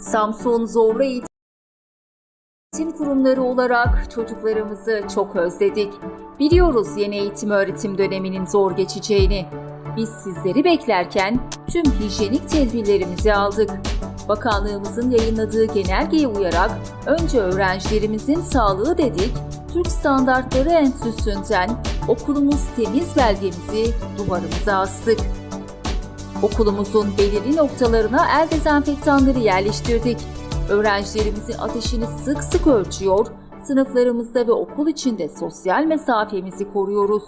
Samsun Zorlu Eğitim Kurumları olarak çocuklarımızı çok özledik. Biliyoruz yeni eğitim öğretim döneminin zor geçeceğini. Biz sizleri beklerken tüm hijyenik tedbirlerimizi aldık. Bakanlığımızın yayınladığı genelgeye uyarak önce öğrencilerimizin sağlığı dedik, Türk Standartları Enstitüsü'nden okulumuz temiz belgemizi duvarımıza astık. Okulumuzun belirli noktalarına el dezenfektanları yerleştirdik. Öğrencilerimizin ateşini sık sık ölçüyor, sınıflarımızda ve okul içinde sosyal mesafemizi koruyoruz.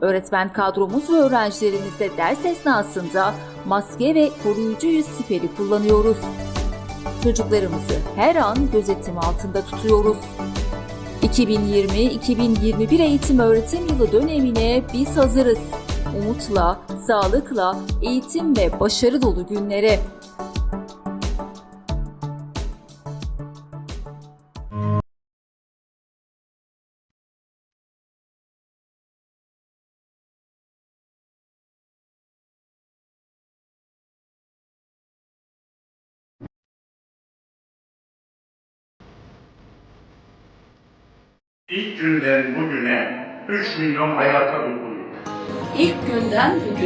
Öğretmen kadromuz ve öğrencilerimiz de ders esnasında maske ve koruyucu yüz siperi kullanıyoruz. Çocuklarımızı her an gözetim altında tutuyoruz. 2020-2021 eğitim öğretim yılı dönemine biz hazırız. Umutla, sağlıkla, eğitim ve başarı dolu günlere. İlk günden bugüne 3 milyon hayata dokunuyor. İlk günden bugüne